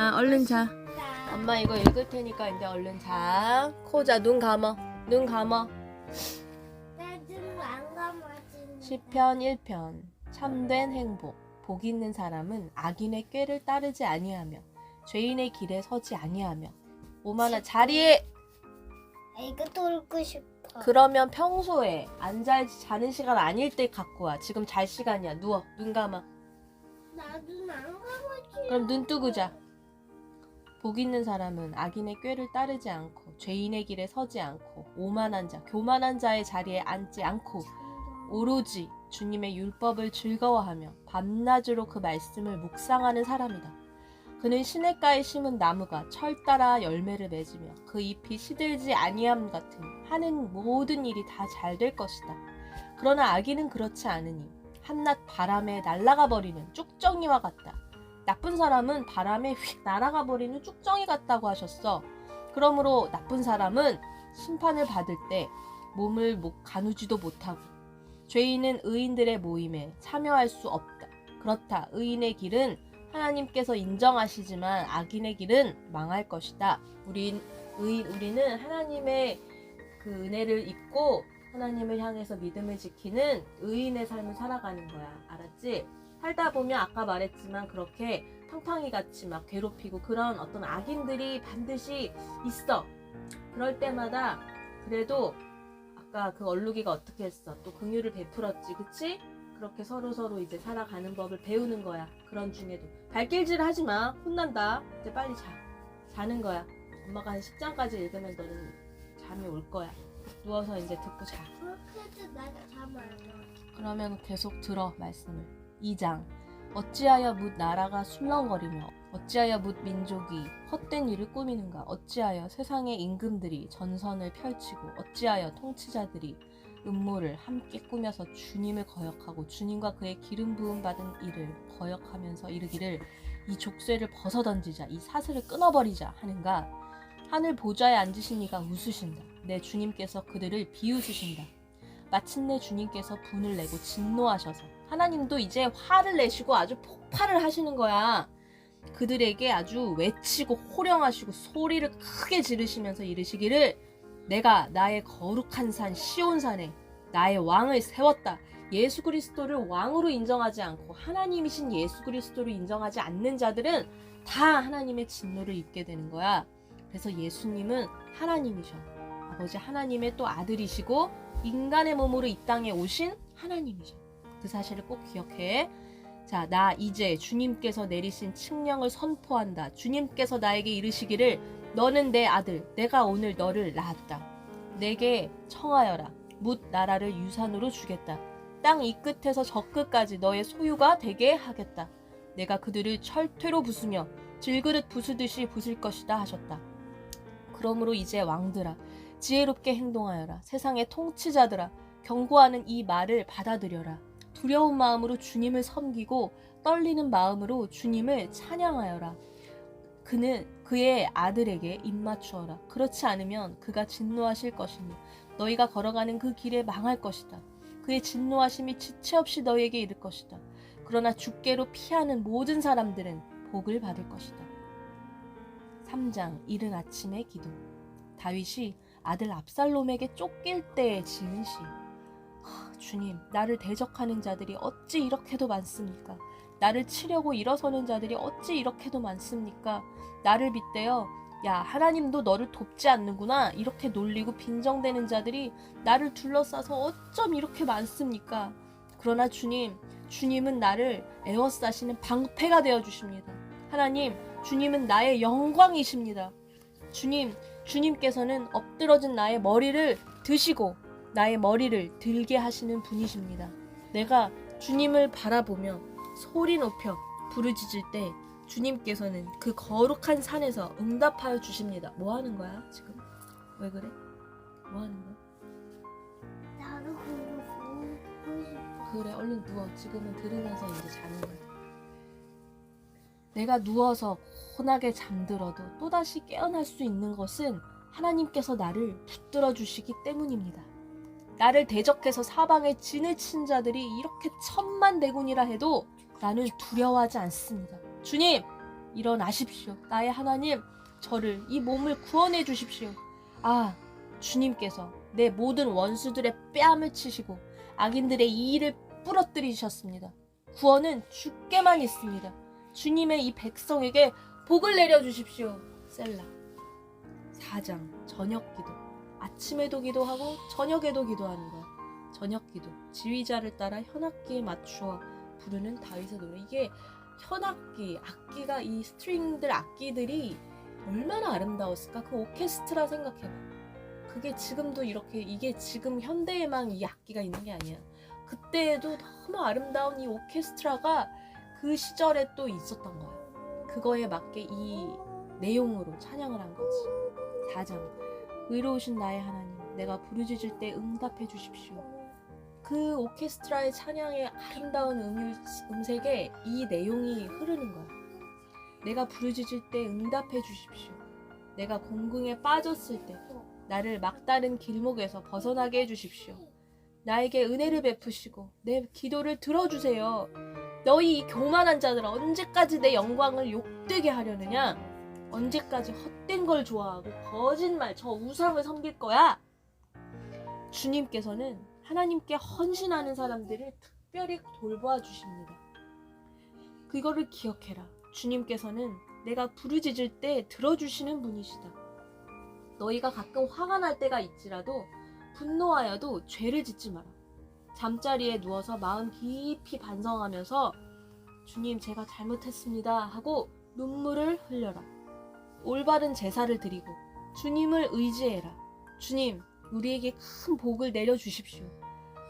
아, 얼른 자. 엄마 이거 읽을 테니까 이제 얼른 자. 코 자, 눈 감어. 눈 감어. 나좀안 감아지는. 시편 1편. 참된 행복. 복 있는 사람은 악인의 꾀를 따르지 아니하며 죄인의 길에 서지 아니하며 오만한 자리에 이거 돌고 싶어. 그러면 평소에 앉아 자는 시간 아닐 때 갖고 와. 지금 잘 시간이야. 누워. 눈 감아. 나도 안 감아지. 그럼 눈 뜨고 자. 복 있는 사람은 악인의 꾀를 따르지 않고 죄인의 길에 서지 않고 오만한 자, 교만한 자의 자리에 앉지 않고 오로지 주님의 율법을 즐거워하며 밤낮으로 그 말씀을 묵상하는 사람이다. 그는 시냇가에 심은 나무가 철 따라 열매를 맺으며 그 잎이 시들지 아니함 같은 하는 모든 일이 다 잘 될 것이다. 그러나 악인은 그렇지 않으니 한낱 바람에 날아가 버리는 쭉정이와 같다. 나쁜 사람은 바람에 휙 날아가 버리는 쭉정이 같다고 하셨어. 그러므로 나쁜 사람은 심판을 받을 때 몸을 못 가누지도 못하고 죄인은 의인들의 모임에 참여할 수 없다. 그렇다. 의인의 길은 하나님께서 인정하시지만 악인의 길은 망할 것이다. 우린 의인 우리는 하나님의 그 은혜를 입고 하나님을 향해서 믿음을 지키는 의인의 삶을 살아가는 거야. 알았지? 살다 보면 아까 말했지만 그렇게 팡팡이 같이 막 괴롭히고 그런 어떤 악인들이 반드시 있어. 그럴 때마다 그래도 아까 그 얼룩이가 어떻게 했어? 또 긍휼을 베풀었지, 그치? 그렇게 서로 서로 이제 살아가는 법을 배우는 거야. 그런 중에도 발길질 하지 마. 혼난다. 이제 빨리 자. 자는 거야. 엄마가 한 10장까지 읽으면 너는 잠이 올 거야. 누워서 이제 듣고 자. 그렇게도 나도 잠을 그러면 계속 들어 말씀을. 2장 어찌하여 묻 나라가 술렁거리며 어찌하여 묻 민족이 헛된 일을 꾸미는가? 어찌하여 세상의 임금들이 전선을 펼치고 어찌하여 통치자들이 음모를 함께 꾸며서 주님을 거역하고 주님과 그의 기름 부음 받은 이를 거역하면서 이르기를 이 족쇄를 벗어 던지자 이 사슬을 끊어버리자 하는가? 하늘 보좌에 앉으신 이가 웃으신다. 내 주님께서 그들을 비웃으신다. 마침내 주님께서 분을 내고 진노하셔서 하나님도 이제 화를 내시고 아주 폭발을 하시는 거야. 그들에게 아주 외치고 호령하시고 소리를 크게 지르시면서 이르시기를 내가 나의 거룩한 산 시온산에 나의 왕을 세웠다. 예수 그리스도를 왕으로 인정하지 않고 하나님이신 예수 그리스도를 인정하지 않는 자들은 다 하나님의 진노를 입게 되는 거야. 그래서 예수님은 하나님이셔. 아버지 하나님의 또 아들이시고 인간의 몸으로 이 땅에 오신 하나님이셔. 그 사실을 꼭 기억해. 자, 나 이제 주님께서 내리신 칙령을 선포한다. 주님께서 나에게 이르시기를 너는 내 아들, 내가 오늘 너를 낳았다. 내게 청하여라. 묻 나라를 유산으로 주겠다. 땅 이 끝에서 저 끝까지 너의 소유가 되게 하겠다. 내가 그들을 철퇴로 부수며 질그릇 부수듯이 부술 것이다 하셨다. 그러므로 이제 왕들아, 지혜롭게 행동하여라. 세상의 통치자들아, 경고하는 이 말을 받아들여라. 두려운 마음으로 주님을 섬기고 떨리는 마음으로 주님을 찬양하여라. 그는 그의 아들에게 입맞추어라. 그렇지 않으면 그가 진노하실 것이니 너희가 걸어가는 그 길에 망할 것이다. 그의 진노하심이 지체 없이 너희에게 이를 것이다. 그러나 주께로 피하는 모든 사람들은 복을 받을 것이다. 3장 이른 아침의 기도 다윗이 아들 압살롬에게 쫓길 때에 지은 시 하, 주님 나를 대적하는 자들이 어찌 이렇게도 많습니까? 나를 치려고 일어서는 자들이 어찌 이렇게도 많습니까? 나를 빗대어 야 하나님도 너를 돕지 않는구나 이렇게 놀리고 빈정대는 자들이 나를 둘러싸서 어쩜 이렇게 많습니까? 그러나 주님 주님은 나를 에워싸시는 방패가 되어 주십니다. 하나님 주님은 나의 영광이십니다. 주님 주님께서는 엎드러진 나의 머리를 드시고 나의 머리를 들게 하시는 분이십니다. 내가 주님을 바라보며 소리 높여 부르짖을 때 주님께서는 그 거룩한 산에서 응답하여 주십니다. 뭐 하는 거야, 지금? 왜 그래? 뭐 하는 거야? 나도 그거 보고 싶어. 그래, 얼른 누워. 지금은 들으면서 이제 자는 거야. 내가 누워서 고나게 잠들어도 또다시 깨어날 수 있는 것은 하나님께서 나를 붙들어 주시기 때문입니다. 나를 대적해서 사방에 진을 친 자들이 이렇게 천만 대군이라 해도 나는 두려워하지 않습니다. 주님, 일어나십시오. 나의 하나님, 저를 이 몸을 구원해 주십시오. 아, 주님께서 내 모든 원수들의 뺨을 치시고 악인들의 이의를 부러뜨리셨습니다. 구원은 주께만 있습니다. 주님의 이 백성에게 복을 내려 주십시오. 셀라. 4장 저녁 기도. 아침에도 기도하고 저녁에도 기도하는 거야. 저녁 기도. 지휘자를 따라 현악기에 맞추어 부르는 다윗의 노래. 이게 현악기, 악기가 이 스트링들 악기들이 얼마나 아름다웠을까? 그 오케스트라 생각해봐. 그게 지금도 이렇게 이게 지금 현대에만 이 악기가 있는 게 아니야. 그때에도 너무 아름다운 이 오케스트라가 그 시절에 또 있었던 거야. 그거에 맞게 이 내용으로 찬양을 한 거지. 4장. 의로우신 나의 하나님, 내가 부르짖을 때 응답해 주십시오. 그 오케스트라의 찬양의 아름다운 음, 음색에 이 내용이 흐르는 거야. 내가 부르짖을 때 응답해 주십시오. 내가 공궁에 빠졌을 때 나를 막다른 길목에서 벗어나게 해 주십시오. 나에게 은혜를 베푸시고 내 기도를 들어주세요. 너희 이 교만한 자들아 언제까지 내 영광을 욕되게 하려느냐? 언제까지 헛된 걸 좋아하고 거짓말 저 우상을 섬길 거야? 주님께서는 하나님께 헌신하는 사람들을 특별히 돌보아 주십니다. 그거를 기억해라. 주님께서는 내가 부르짖을 때 들어주시는 분이시다. 너희가 가끔 화가 날 때가 있지라도 분노하여도 죄를 짓지 마라. 잠자리에 누워서 마음 깊이 반성하면서 주님 제가 잘못했습니다 하고 눈물을 흘려라. 올바른 제사를 드리고 주님을 의지해라. 주님 우리에게 큰 복을 내려 주십시오.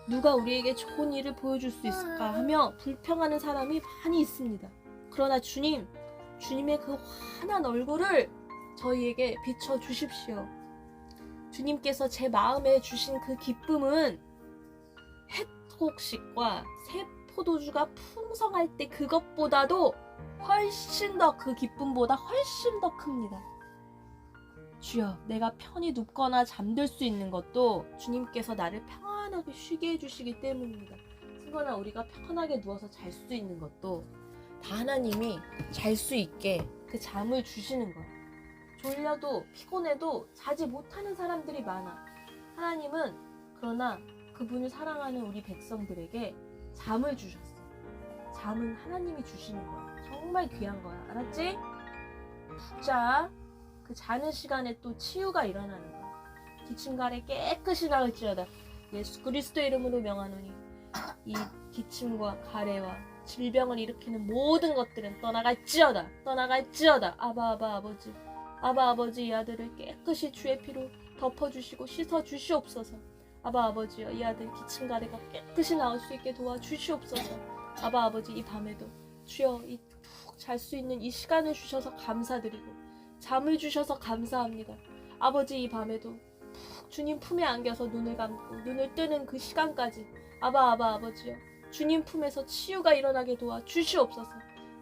누가 우리에게 좋은 일을 보여줄 수 있을까 하며 불평하는 사람이 많이 있습니다. 그러나 주님, 주님의 그 환한 얼굴을 저희에게 비춰 주십시오. 주님께서 제 마음에 주신 그 기쁨은 해독식과 새 포도주가 풍성할 때 그것보다도 훨씬 더 그 기쁨보다 훨씬 더 큽니다. 주여, 내가 편히 눕거나 잠들 수 있는 것도 주님께서 나를 평안하게 쉬게 해주시기 때문입니다. 승거나 우리가 편하게 누워서 잘 수 있는 것도 다 하나님이 잘 수 있게 그 잠을 주시는 거야. 졸려도 피곤해도 자지 못하는 사람들이 많아. 하나님은 그러나 그분을 사랑하는 우리 백성들에게 잠을 주셨어. 잠은 하나님이 주시는 거야. 정말 귀한 거야. 알았지? 푹 자. 그 자는 시간에 또 치유가 일어나는 거야. 기침가래 깨끗이 나을지어다. 예수 그리스도 이름으로 명하노니 이 기침과 가래와 질병을 일으키는 모든 것들은 떠나갈지어다. 떠나갈지어다. 아바 아바 아버지. 아바 아버지 이 아들을 깨끗이 주의 피로 덮어주시고 씻어주시옵소서. 아바 아버지여 이 아들 기침가래가 깨끗이 나올 수 있게 도와 주시옵소서. 아바 아버지 이 밤에도 주여 이 푹 잘 수 있는 이 시간을 주셔서 감사드리고 잠을 주셔서 감사합니다. 아버지 이 밤에도 푹 주님 품에 안겨서 눈을 감고 눈을 뜨는 그 시간까지 아바 아바 아버지여 주님 품에서 치유가 일어나게 도와 주시옵소서.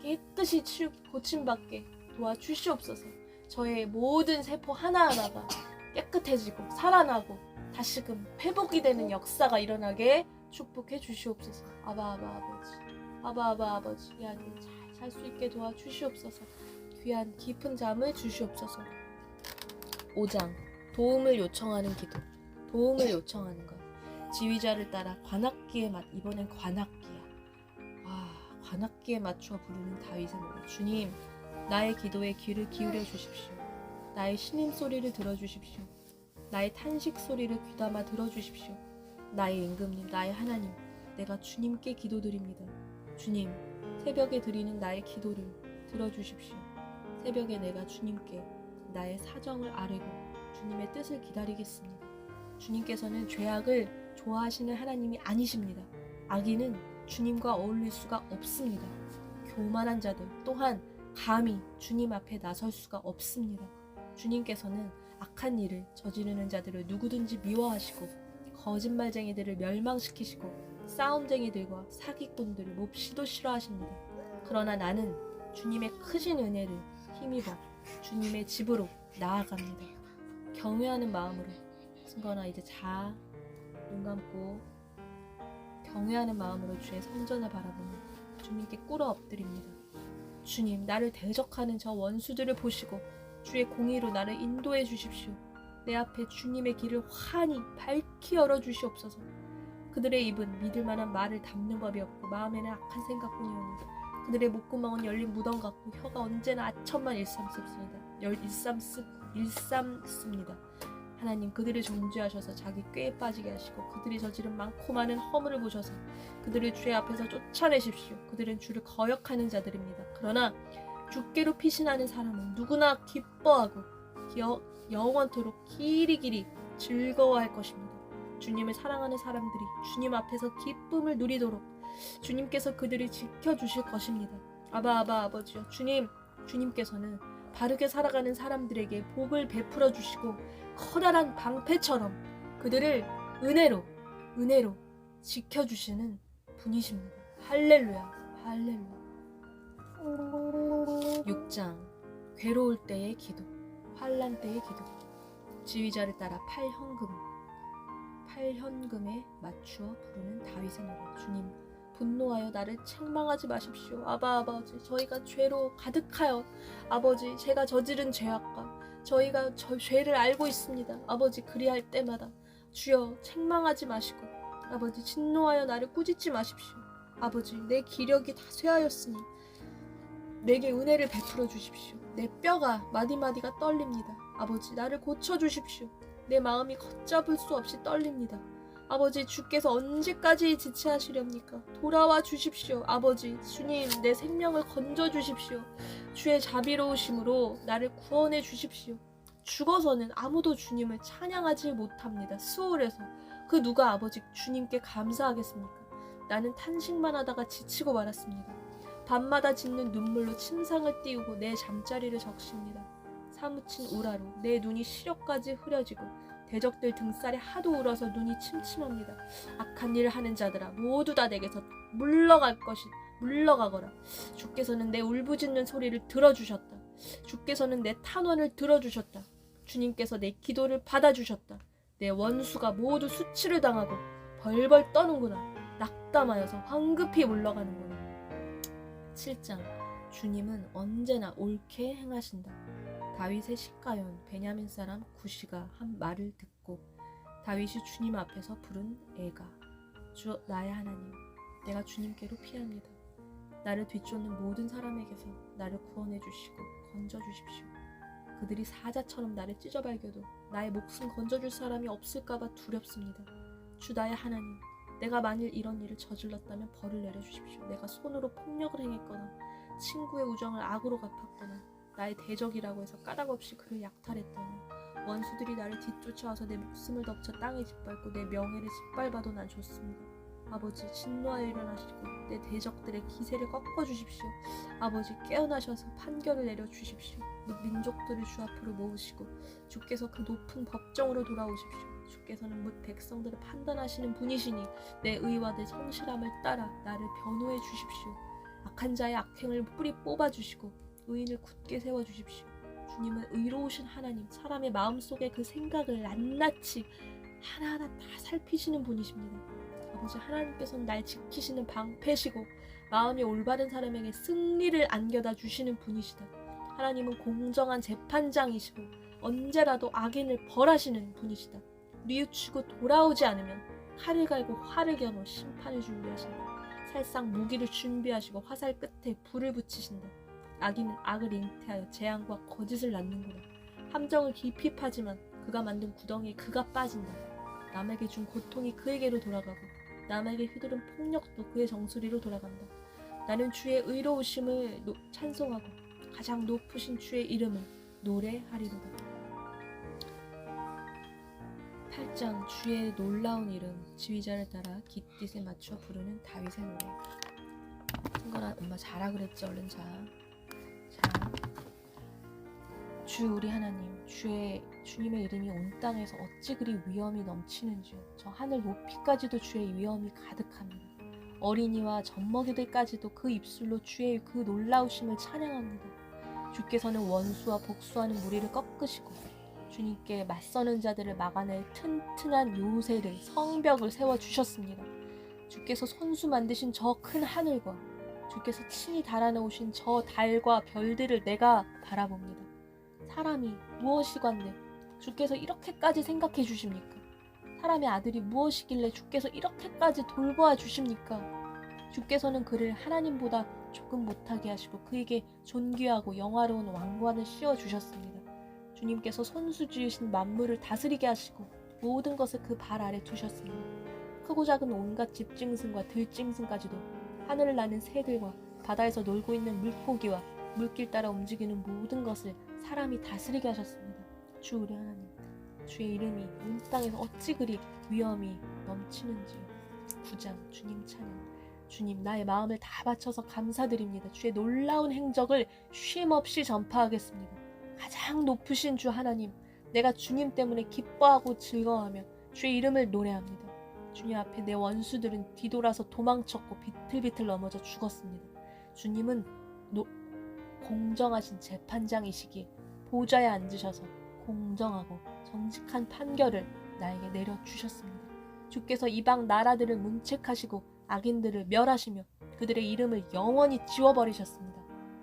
깨끗이 치유 고침받게 도와 주시옵소서. 저의 모든 세포 하나하나가 깨끗해지고 살아나고 다시금 회복이 되는 역사가 일어나게 축복해 주시옵소서. 아바 아바 아버지. 아바 아바 아버지. 이 아들 잘살수 있게 도와 주시옵소서. 귀한 깊은 잠을 주시옵소서. 5장 도움을 요청하는 기도. 도움을 요청하는 것. 지휘자를 따라 관악기에 맞 이번엔 관악기야. 아 관악기에 맞추어 부르는 다윗의 노래. 주님 나의 기도에 귀를 기울여 주십시오. 나의 신음 소리를 들어 주십시오. 나의 탄식 소리를 귀담아 들어주십시오. 나의 임금님, 나의 하나님, 내가 주님께 기도드립니다. 주님, 새벽에 드리는 나의 기도를 들어주십시오. 새벽에 내가 주님께 나의 사정을 아뢰고 주님의 뜻을 기다리겠습니다. 주님께서는 죄악을 좋아하시는 하나님이 아니십니다. 악인은 주님과 어울릴 수가 없습니다. 교만한 자들 또한 감히 주님 앞에 나설 수가 없습니다. 주님께서는 악한 일을 저지르는 자들을 누구든지 미워하시고 거짓말쟁이들을 멸망시키시고 싸움쟁이들과 사기꾼들을 몹시도 싫어하십니다. 그러나 나는 주님의 크신 은혜를 힘입어 주님의 집으로 나아갑니다. 경외하는 마음으로 승건아 이제 자. 눈 감고 경외하는 마음으로 주의 성전을 바라보며 주님께 꿇어 엎드립니다. 주님, 나를 대적하는 저 원수들을 보시고 주의 공의로 나를 인도해 주십시오. 내 앞에 주님의 길을 환히 밝히 열어 주시옵소서. 그들의 입은 믿을 만한 말을 담는 법이 없고 마음에는 악한 생각뿐이오니 그들의 목구멍은 열린 무덤 같고 혀가 언제나 아첨만 일삼습니다. 열 일삼습 일삼습니다. 하나님 그들을 정죄하셔서 자기 꾀에 빠지게 하시고 그들이 저지른 많고 많은 허물을 보셔서 그들을 주의 앞에서 쫓아내십시오. 그들은 주를 거역하는 자들입니다. 그러나 주께로 피신하는 사람은 누구나 기뻐하고 여, 영원토록 길이 길이 즐거워할 것입니다. 주님을 사랑하는 사람들이 주님 앞에서 기쁨을 누리도록 주님께서 그들을 지켜주실 것입니다. 아바 아바 아버지여 주님 주님께서는 바르게 살아가는 사람들에게 복을 베풀어 주시고 커다란 방패처럼 그들을 은혜로 은혜로 지켜주시는 분이십니다. 할렐루야 할렐루야 6장 괴로울 때의 기도 환란 때의 기도. 지휘자를 따라 팔현금 팔현금에 맞추어 부르는 다윗의 노래. 주님 분노하여 나를 책망하지 마십시오. 아바 아버지 저희가 죄로 가득하여 아버지 제가 저지른 죄악과 저희가 저 죄를 알고 있습니다. 아버지 그리할 때마다 주여 책망하지 마시고 아버지 진노하여 나를 꾸짖지 마십시오. 아버지 내 기력이 다 쇠하였으니 내게 은혜를 베풀어 주십시오. 내 뼈가 마디마디가 떨립니다. 아버지, 나를 고쳐 주십시오. 내 마음이 걷잡을 수 없이 떨립니다. 아버지, 주께서 언제까지 지체하시렵니까? 돌아와 주십시오. 아버지, 주님, 내 생명을 건져 주십시오. 주의 자비로우심으로 나를 구원해 주십시오. 죽어서는 아무도 주님을 찬양하지 못합니다. 수월해서. 그 누가 아버지 주님께 감사하겠습니까? 나는 탄식만 하다가 지치고 말았습니다. 밤마다 짓는 눈물로 침상을 띄우고 내 잠자리를 적십니다. 사무친 우라로 내 눈이 시력까지 흐려지고 대적들 등살에 하도 울어서 눈이 침침합니다. 악한 일을 하는 자들아 모두 다 내게서 물러갈 것이 물러가거라. 주께서는 내 울부짖는 소리를 들어주셨다. 주께서는 내 탄원을 들어주셨다. 주님께서 내 기도를 받아주셨다. 내 원수가 모두 수치를 당하고 벌벌 떠는구나. 낙담하여서 황급히 물러가는 구나. 7장 주님은 언제나 옳게 행하신다. 다윗의 식가연 베냐민 사람 구시가 한 말을 듣고 다윗이 주님 앞에서 부른 애가 주 나의 하나님 내가 주님께로 피합니다. 나를 뒤쫓는 모든 사람에게서 나를 구원해 주시고 건져 주십시오. 그들이 사자처럼 나를 찢어발겨도 나의 목숨 건져줄 사람이 없을까봐 두렵습니다. 주 나의 하나님 내가 만일 이런 일을 저질렀다면 벌을 내려주십시오. 내가 손으로 폭력을 행했거나 친구의 우정을 악으로 갚았거나 나의 대적이라고 해서 까닭 없이 그를 약탈했다면 원수들이 나를 뒤쫓아와서 내 목숨을 덮쳐 땅에 짓밟고 내 명예를 짓밟아도 난 좋습니다. 아버지 진노하여 일어나시고 내 대적들의 기세를 꺾어주십시오. 아버지 깨어나셔서 판결을 내려주십시오. 민족들을 주 앞으로 모으시고 주께서 그 높은 법정으로 돌아오십시오. 주께서는 뭇 백성들을 판단하시는 분이시니 내 의와 내 성실함을 따라 나를 변호해 주십시오. 악한 자의 악행을 뿌리 뽑아 주시고 의인을 굳게 세워 주십시오. 주님은 의로우신 하나님, 사람의 마음속에 그 생각을 낱낱이 하나하나 다 살피시는 분이십니다. 아버지 하나님께서는 날 지키시는 방패시고 마음이 올바른 사람에게 승리를 안겨다 주시는 분이시다. 하나님은 공정한 재판장이시고 언제라도 악인을 벌하시는 분이시다. 뉘우치고 돌아오지 않으면 칼을 갈고 화를 겨누어 심판을 준비하신다. 살상 무기를 준비하시고 화살 끝에 불을 붙이신다. 악인은 악을 잉태하여 재앙과 거짓을 낳는구나. 함정을 깊이 파지만 그가 만든 구덩이에 그가 빠진다. 남에게 준 고통이 그에게로 돌아가고 남에게 휘두른 폭력도 그의 정수리로 돌아간다. 나는 주의 의로우심을 노- 찬송하고 가장 높으신 주의 이름을 노래하리로다. 8장 주의 놀라운 이름 지휘자를 따라 깃딧에 맞춰 부르는 다윗의 노래 승건아 엄마 자라 그랬지 얼른 자. 자. 주 우리 하나님 주의 주님의 이름이 온 땅에서 어찌 그리 위엄이 넘치는지요 저 하늘 높이까지도 주의 위엄이 가득합니다 어린이와 젖먹이들까지도 그 입술로 주의 그 놀라우심을 찬양합니다 주께서는 원수와 복수하는 무리를 꺾으시고 주님께 맞서는 자들을 막아낼 튼튼한 요새를 성벽을 세워 주셨습니다. 주께서 손수 만드신 저 큰 하늘과 주께서 친히 달아놓으신 저 달과 별들을 내가 바라봅니다. 사람이 무엇이건데 주께서 이렇게까지 생각해 주십니까? 사람의 아들이 무엇이길래 주께서 이렇게까지 돌보아 주십니까? 주께서는 그를 하나님보다 조금 못하게 하시고 그에게 존귀하고 영화로운 왕관을 씌워 주셨습니다. 주님께서 손수 지으신 만물을 다스리게 하시고 모든 것을 그 발 아래 두셨습니다. 크고 작은 온갖 집짐승과 들짐승까지도 하늘을 나는 새들과 바다에서 놀고 있는 물고기와 물길 따라 움직이는 모든 것을 사람이 다스리게 하셨습니다. 주 우리 하나님, 주의 이름이 온 땅에서 어찌 그리 위엄이 넘치는지요. 구장 주님 찬양. 주님 나의 마음을 다 바쳐서 감사드립니다. 주의 놀라운 행적을 쉼 없이 전파하겠습니다. 가장 높으신 주 하나님, 내가 주님 때문에 기뻐하고 즐거워하며 주의 이름을 노래합니다. 주님 앞에 내 원수들은 뒤돌아서 도망쳤고 비틀비틀 넘어져 죽었습니다. 주님은 노- 공정하신 재판장이시기에 보좌에 앉으셔서 공정하고 정직한 판결을 나에게 내려주셨습니다. 주께서 이방 나라들을 문책하시고 악인들을 멸하시며 그들의 이름을 영원히 지워버리셨습니다.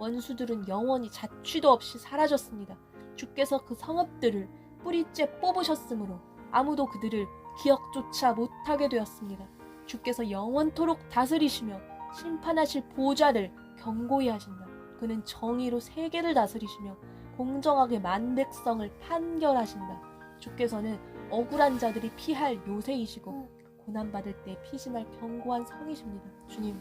원수들은 영원히 자취도 없이 사라졌습니다. 주께서 그 성읍들을 뿌리째 뽑으셨으므로 아무도 그들을 기억조차 못하게 되었습니다. 주께서 영원토록 다스리시며 심판하실 보좌를 경고히 하신다. 그는 정의로 세계를 다스리시며 공정하게 만 백성을 판결하신다. 주께서는 억울한 자들이 피할 요새이시고 고난받을 때 피심할 견고한 성이십니다. 주님,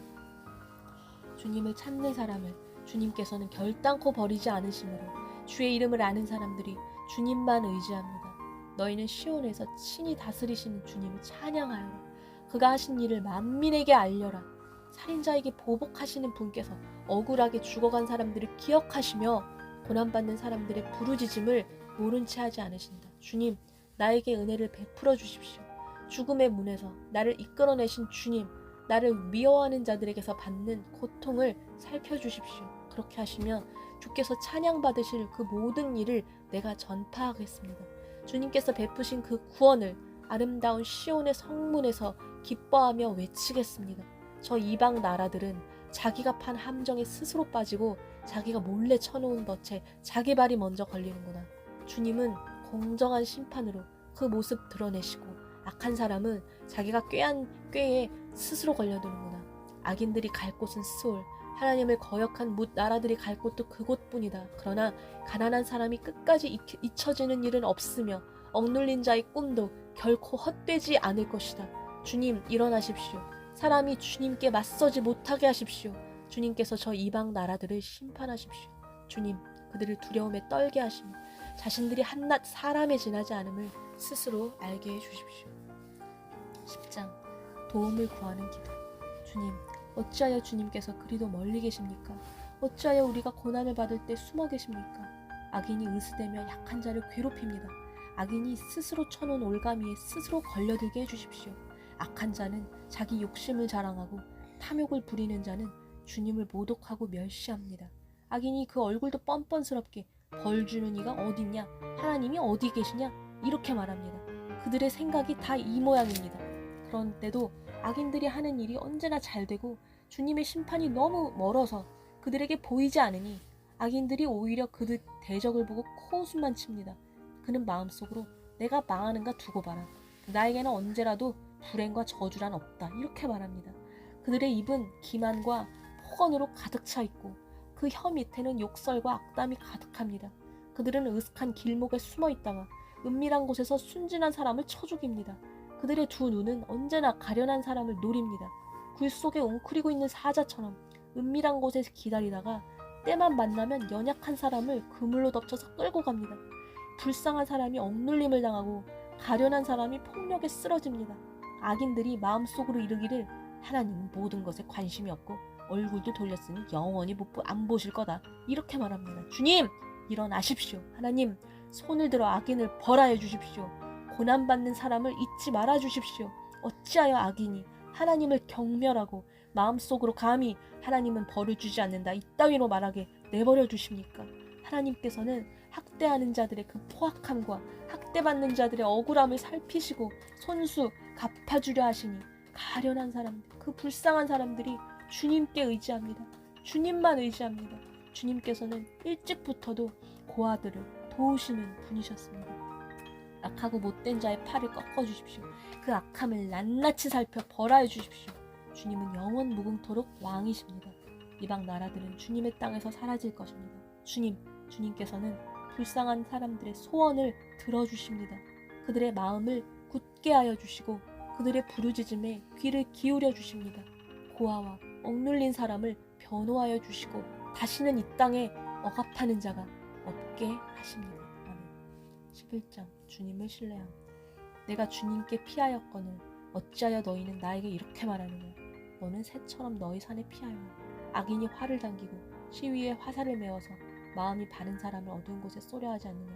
주님을 찾는 사람을 주님께서는 결단코 버리지 않으시므로 주의 이름을 아는 사람들이 주님만 의지합니다. 너희는 시온에서 친히 다스리시는 주님을 찬양하여라. 그가 하신 일을 만민에게 알려라. 살인자에게 보복하시는 분께서 억울하게 죽어간 사람들을 기억하시며 고난받는 사람들의 부르짖음을 모른 채 하지 않으신다. 주님, 나에게 은혜를 베풀어 주십시오. 죽음의 문에서 나를 이끌어내신 주님, 나를 미워하는 자들에게서 받는 고통을 살펴주십시오. 그렇게 하시면 주께서 찬양받으실 그 모든 일을 내가 전파하겠습니다. 주님께서 베푸신 그 구원을 아름다운 시온의 성문에서 기뻐하며 외치겠습니다. 저 이방 나라들은 자기가 판 함정에 스스로 빠지고 자기가 몰래 쳐놓은 덫에 자기 발이 먼저 걸리는구나. 주님은 공정한 심판으로 그 모습 드러내시고 악한 사람은 자기가 꾀한 꾀에 스스로 걸려드는구나. 악인들이 갈 곳은 스올, 하나님을 거역한 뭇 나라들이 갈 곳도 그곳뿐이다. 그러나 가난한 사람이 끝까지 잊- 잊혀지는 일은 없으며 억눌린 자의 꿈도 결코 헛되지 않을 것이다. 주님 일어나십시오. 사람이 주님께 맞서지 못하게 하십시오. 주님께서 저 이방 나라들을 심판하십시오. 주님 그들을 두려움에 떨게 하시며 자신들이 한낱 사람에 지나지 않음을 스스로 알게 해 주십시오. 10장 도움을 구하는 기도 주님 어찌하여 주님께서 그리도 멀리 계십니까? 어찌하여 우리가 고난을 받을 때 숨어 계십니까? 악인이 으스대며 약한 자를 괴롭힙니다. 악인이 스스로 쳐놓은 올가미에 스스로 걸려들게 해주십시오. 악한 자는 자기 욕심을 자랑하고 탐욕을 부리는 자는 주님을 모독하고 멸시합니다. 악인이 그 얼굴도 뻔뻔스럽게 벌 주는 이가 어딨냐? 하나님이 어디 계시냐? 이렇게 말합니다. 그들의 생각이 다 이 모양입니다. 그런 때도 악인들이 하는 일이 언제나 잘 되고 주님의 심판이 너무 멀어서 그들에게 보이지 않으니 악인들이 오히려 그들 대적을 보고 코웃음만 칩니다. 그는 마음속으로 내가 망하는가 두고 봐라. 나에게는 언제라도 불행과 저주란 없다. 이렇게 말합니다. 그들의 입은 기만과 폭언으로 가득 차 있고 그 혀 밑에는 욕설과 악담이 가득합니다. 그들은 으슥한 길목에 숨어 있다가 은밀한 곳에서 순진한 사람을 쳐 죽입니다. 그들의 두 눈은 언제나 가련한 사람을 노립니다. 굴 속에 웅크리고 있는 사자처럼 은밀한 곳에서 기다리다가 때만 만나면 연약한 사람을 그물로 덮쳐서 끌고 갑니다. 불쌍한 사람이 억눌림을 당하고 가련한 사람이 폭력에 쓰러집니다. 악인들이 마음속으로 이르기를 하나님은 모든 것에 관심이 없고 얼굴도 돌렸으니 영원히 못, 보- 안 보실 거다. 이렇게 말합니다. 주님! 일어나십시오. 하나님, 손을 들어 악인을 벌하여 주십시오. 고난받는 사람을 잊지 말아 주십시오. 어찌하여 악인이 하나님을 경멸하고 마음속으로 감히 하나님은 벌을 주지 않는다. 이따위로 말하게 내버려 두십니까? 하나님께서는 학대하는 자들의 그 포악함과 학대받는 자들의 억울함을 살피시고 손수 갚아주려 하시니 가련한 사람들, 그 불쌍한 사람들이 주님께 의지합니다. 주님만 의지합니다. 주님께서는 일찍부터도 고아들을 도우시는 분이셨습니다. 악하고 못된 자의 팔을 꺾어 주십시오. 그 악함을 낱낱이 살펴 벌하여 주십시오. 주님은 영원 무궁토록 왕이십니다. 이방 나라들은 주님의 땅에서 사라질 것입니다. 주님, 주님께서는 불쌍한 사람들의 소원을 들어주십니다. 그들의 마음을 굳게 하여 주시고 그들의 부르짖음에 귀를 기울여 주십니다. 고아와 억눌린 사람을 변호하여 주시고 다시는 이 땅에 억압하는 자가 없게 하십니다. 아멘. 11장 주님을 신뢰함. 내가 주님께 피하였거늘 어찌하여 너희는 나에게 이렇게 말하느냐? 너는 새처럼 너희 산에 피하여 악인이 활을 당기고 시위에 화살을 메어서 마음이 바른 사람을 어두운 곳에 쏘려 하지 않느냐?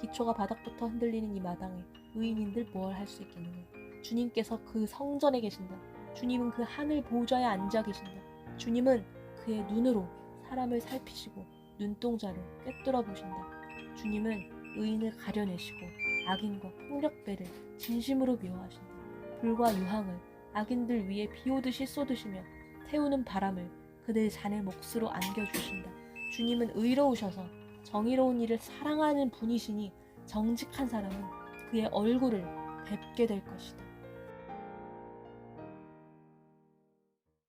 기초가 바닥부터 흔들리는 이 마당에 의인인들 뭘할수 있겠느냐? 주님께서 그 성전에 계신다. 주님은 그 하늘 보좌에 앉아 계신다. 주님은 그의 눈으로 사람을 살피시고 눈동자를 꿰뚫어 보신다. 주님은 의인을 가려내시고 악인과 폭력배를 진심으로 미워하신다 불과 유황을 악인들 위에 비오듯이 쏟으시며 태우는 바람을 그들 잔의 몫으로 안겨주신다. 주님은 의로우셔서 정의로운 일을 사랑하는 분이시니 정직한 사람은 그의 얼굴을 뵙게 될 것이다.